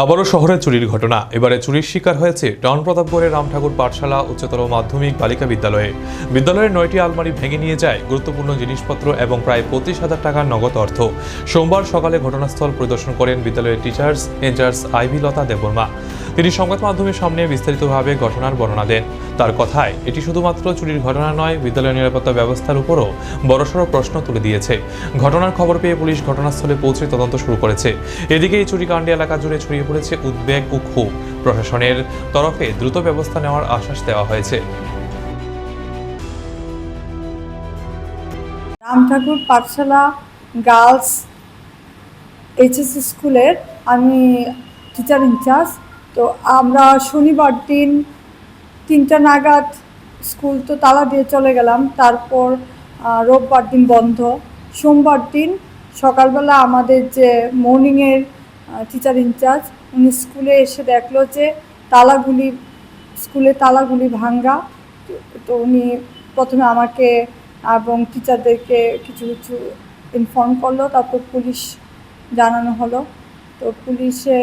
আবারও শহরে চুরির ঘটনা। এবারে চুরির শিকার হয়েছে টাউন প্রতাপগড়ের রামঠাকুর পাঠশালা, উচ্চতর মাধ্যমিক, বালিকা বিদ্যালয়ে। বিদ্যালয়ের নয়টি আলমারি ভেঙে নিয়ে যায় গুরুত্বপূর্ণ জিনিসপত্র এবং প্রায় পঁচিশ হাজার টাকার নগদ অর্থ। সোমবার সকালে ঘটনাস্থল পরিদর্শন করেন বিদ্যালয়ের টিচার্স ইনচার্জ আইভি লতা দেববর্মা। তিনি সংবাদ মাধ্যমের সামনে বিস্তারিতভাবে ঘটনার বর্ণনা দেন। তার কথায়, এটি শুধুমাত্র চুরির ঘটনা নয়, বিদ্যালয় নিরাপত্তা ব্যবস্থার উপরও বড়সড় প্রশ্ন তুলে দিয়েছে। ঘটনার খবর পেয়ে পুলিশ ঘটনাস্থলে পৌঁছে তদন্ত শুরু করেছে। এদিকে এই চুরিকাণ্ডে এলাকা জুড়ে ছড়িয়ে পড়েছে উদ্বেগ ও ক্ষোভ। প্রশাসনের তরফে দ্রুত ব্যবস্থা নেওয়ার আশ্বাস দেওয়া হয়েছে। রাম ঠাকুর পাঠশালা গার্লস এইচএস স্কুলের আমি টিচার ইনচার্জ তো আমরা শনিবার দিন তিনটা নাগাদ স্কুল তো তালা দিয়ে চলে গেলাম। তারপর রোববার দিন বন্ধ। সোমবার দিন সকালবেলা আমাদের যে মর্নিংয়ের টিচার ইনচার্জ উনি স্কুলে এসে দেখল যে তালাগুলি, স্কুলে তালাগুলি ভাঙ্গা। তো উনি প্রথমে আমাকে এবং টিচারদেরকে কিছু কিছু ইনফর্ম করল। তারপর পুলিশ জানানো হলো। তো পুলিশে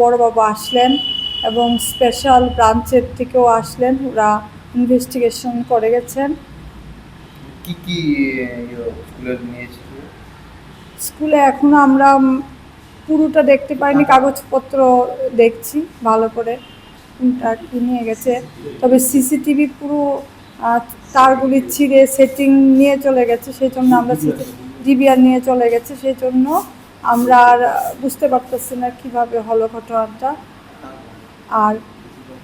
বড়বাবু আসলেন এবং স্পেশাল ব্রাঞ্চের থেকেও আসলেন। ওরা ইনভেস্টিগেশন করে গেছেন। কি কি স্কুলে এখনও আমরা পুরোটা দেখতে পাইনি কাগজপত্র দেখছি ভালো করে। কোনটা কি নিয়ে গেছে? তবে সিসিটিভি পুরো তারগুলি ছিঁড়ে সেটিং নিয়ে চলে গেছে সেই জন্য আমরা ডিবিআর নিয়ে চলে গেছে সেই জন্য আমরা আর বুঝতে পারতেছি না কীভাবে হলো ঘটনাটা। আর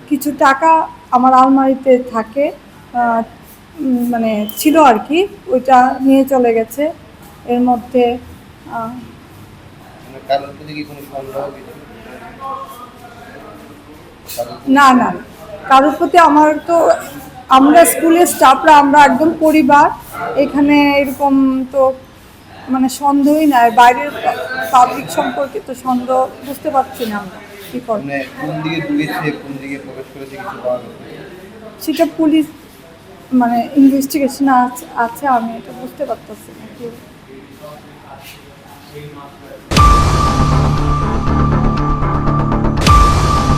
কিছু টাকা আমার আলমারিতে থাকে মানে ছিল আর কি ওইটা নিয়ে চলে গেছে। এর মধ্যে মানে না না কারোর প্রতি আমার তো আমরা স্কুলের স্টাফরা আমরা একদম পরিবার। এখানে এরকম তো মানে সন্দেহই নাই বাইরের পাবলিক সম্পর্কে তো সন্দেহ বুঝতে পারছি না আমরা কি করব। মানে কোন দিকে ঢুকেছে কোন দিকে প্রবেশ করেছে কিছু পাওয়া সেটা পুলিশ মানে ইনভেস্টিগেশন আছে আছে আমি এটা বুঝতে পারতেছি না কি?